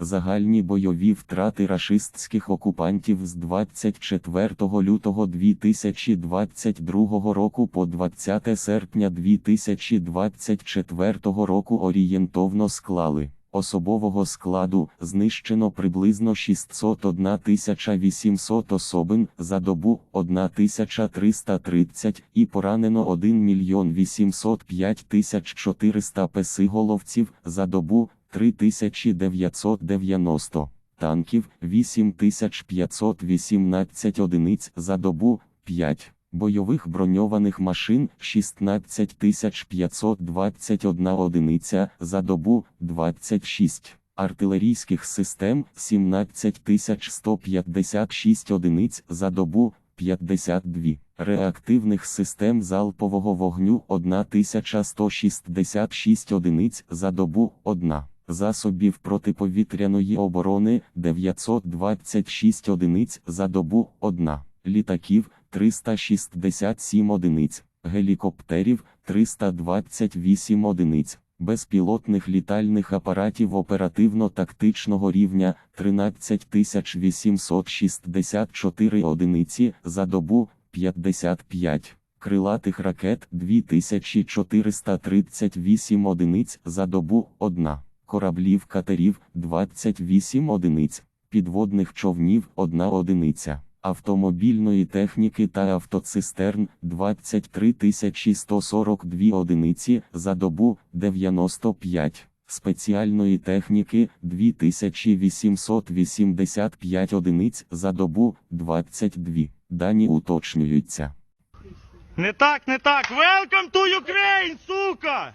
Загальні бойові втрати рашистських окупантів з 24 лютого 2022 року по 20 серпня 2024 року орієнтовно склали. Особового складу знищено приблизно 601 800 особин за добу 1330 і поранено 1 мільйон 805 400 песиголовців за добу 3990, танків 8518 одиниць за добу 5. Бойових броньованих машин 16521 одиниця за добу 26, артилерійських систем 17156 одиниць за добу 52, реактивних систем залпового вогню 1166 одиниць за добу 1. Засобів протиповітряної оборони 926 одиниць за добу 1, літаків 367 одиниць, гелікоптерів 328 одиниць, безпілотних літальних апаратів оперативно-тактичного рівня 13864 одиниці за добу 55. Крилатих ракет 2438 одиниць за добу 1, кораблів катерів 28 одиниць, підводних човнів 1 одиниця автомобільної техніки та автоцистерн 23 142 одиниці за добу 95, спеціальної техніки 2885 одиниць за добу 22. Дані уточнюються. Не так, не так. Welcome to Ukraine, сука!